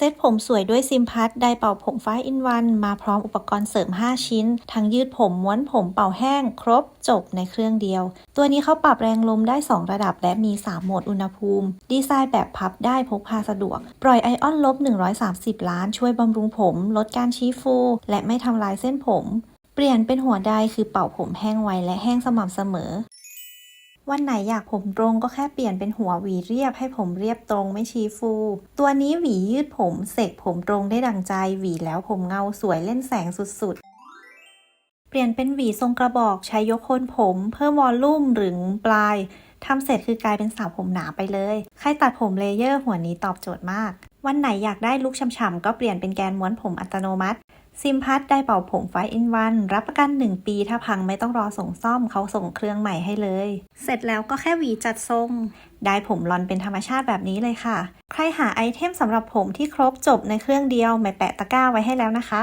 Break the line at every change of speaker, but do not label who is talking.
เซตผมสวยด้วยซิมพัทไดเป่าผมฟ้าอินวัน มาพร้อมอุปกรณ์เสริม 5 ชิ้น ทั้งยืดผมม้วนผมเป่าแห้ง ครบจบในเครื่องเดียว ตัวนี้เขาปรับแรงลมได้ 2 ระดับและมี 3 โหมดอุณหภูมิ ดีไซน์แบบพับได้พกพาสะดวก ปล่อยไอออนลบ 130 ล้าน ช่วยบำรุงผม ลดการชี้ฟู และไม่ทำลายเส้นผม เปลี่ยนเป็นหัวไดคือเป่าผมแห้งไวและแห้งสม่ำเสมอ วันไหนอยากผมตรงก็แค่เปลี่ยนเป็นหัวหวีเรียบให้ผมเรียบตรงไม่ชี้ฟู ตัวนี้หวียืดผมเสกผมตรงได้ดังใจ หวีแล้วผมเงาสวยเล่นแสงสุดๆเปลี่ยนเป็นหวีทรงกระบอกใช้ยกโคนผม เพิ่มวอลลุ่มหรือปลายทำเสร็จคือกลายเป็นสาวผมหนาไปเลย ใครตัดผมเลเยอร์หัวนี้ตอบโจทย์มาก วันไหนอยากได้ลุคฉ่ำๆก็เปลี่ยนเป็นแกนม้วนผมอัตโนมัติซิมพัทได้เป่าผมไฟอินวันรับประกัน 1 ปีถ้าพังไม่ต้องรอส่งซ่อมเขาส่งเครื่องใหม่ให้เลย เสร็จแล้วก็แค่หวีจัดทรง ได้ผมรอนเป็นธรรมชาติแบบนี้เลยค่ะ ใครหาไอเทมสำหรับผมที่ครบจบในเครื่องเดียว ไม่แปะตะกร้าไว้ให้แล้วนะคะ